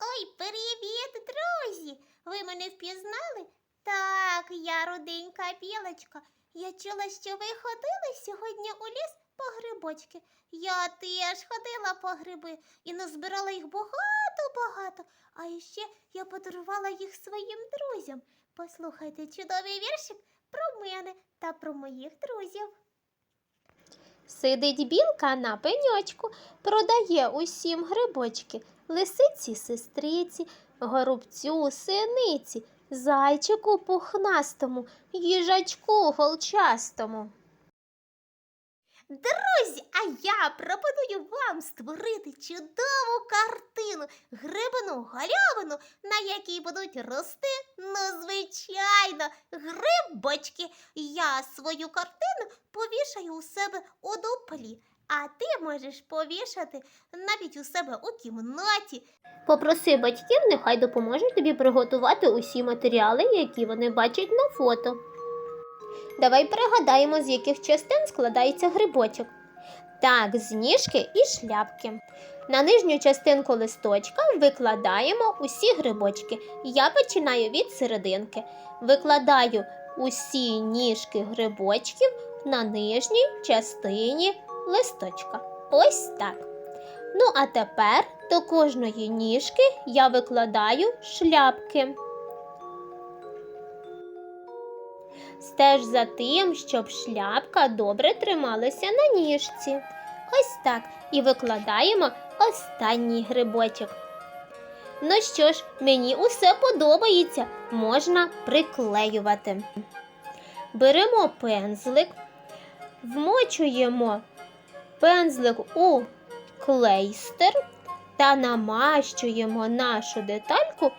Ой, привіт, друзі! Ви мене впізнали? Так, я руденька білочка. Я чула, що ви ходили сьогодні у ліс по грибочки. Я теж ходила по гриби і назбирала їх багато-багато. А ще я подарувала їх своїм друзям. Послухайте чудовий віршик про мене та про моїх друзів. Сидить білка на пеньочку, продає усім грибочки, лисиці сестриці, горобцю синиці, зайчику пухнастому, їжачку голчастому. Друзі, а я пропоную вам створити чудову картину грибну галявину, на якій будуть рости, ну, звичайно, грибочки. Я свою картину повішаю у себе у дуплі, а ти можеш повішати навіть у себе у кімнаті. Попроси батьків, нехай допоможуть тобі приготувати усі матеріали, які вони бачать на фото. Давай пригадаємо, з яких частин складається грибочок. Так, з ніжки і шляпки. На нижню частинку листочка викладаємо усі грибочки. Я починаю від серединки. Викладаю усі ніжки грибочків на нижній частині листочка. Ось так. Ну, а тепер до кожної ніжки я викладаю шляпки. Стеж за тим, щоб шляпка добре трималася на ніжці. Ось так. І викладаємо останній грибочок. Ну що ж, мені усе подобається, можна приклеювати. Беремо пензлик, вмочуємо пензлик у клейстер та намащуємо нашу детальку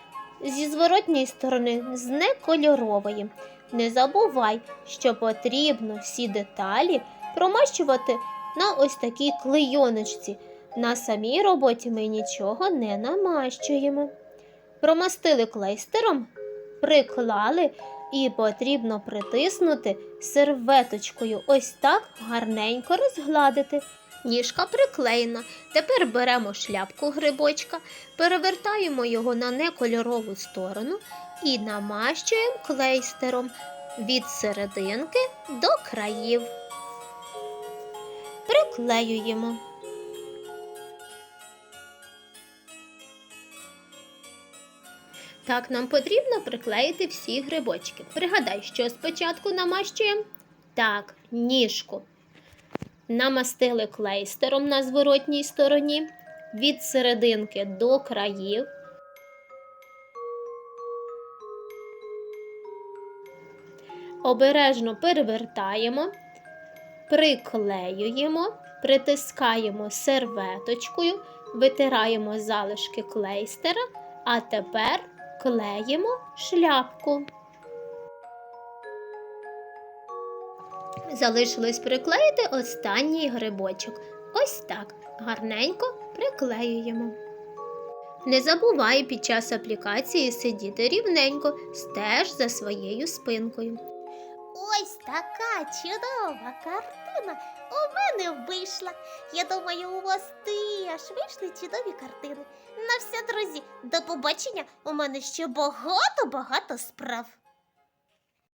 зі зворотньої сторони, з некольорової. Не забувай, що потрібно всі деталі промащувати на ось такій клейоночці. На самій роботі ми нічого не намащуємо. Промастили клейстером, приклали і потрібно притиснути серветочкою. Ось так гарненько розгладити. Ніжка приклеєна. Тепер беремо шляпку грибочка, перевертаємо його на некольорову сторону і намащуємо клейстером від серединки до країв. Приклеюємо. Так, нам потрібно приклеїти всі грибочки. Пригадай, що спочатку намащуємо? Так, ніжку. Намастили клейстером на зворотній стороні від серединки до країв. Обережно перевертаємо, приклеюємо, притискаємо серветочкою, витираємо залишки клейстера, а тепер клеїмо шляпку. Залишилось приклеїти останній грибочок. Ось так гарненько приклеюємо. Не забувай під час аплікації сидіти рівненько, стеж за своєю спинкою. Ось така чудова картина у мене вийшла. Я думаю, у вас теж вийшли чудові картини. На все, друзі, до побачення. У мене ще багато-багато справ.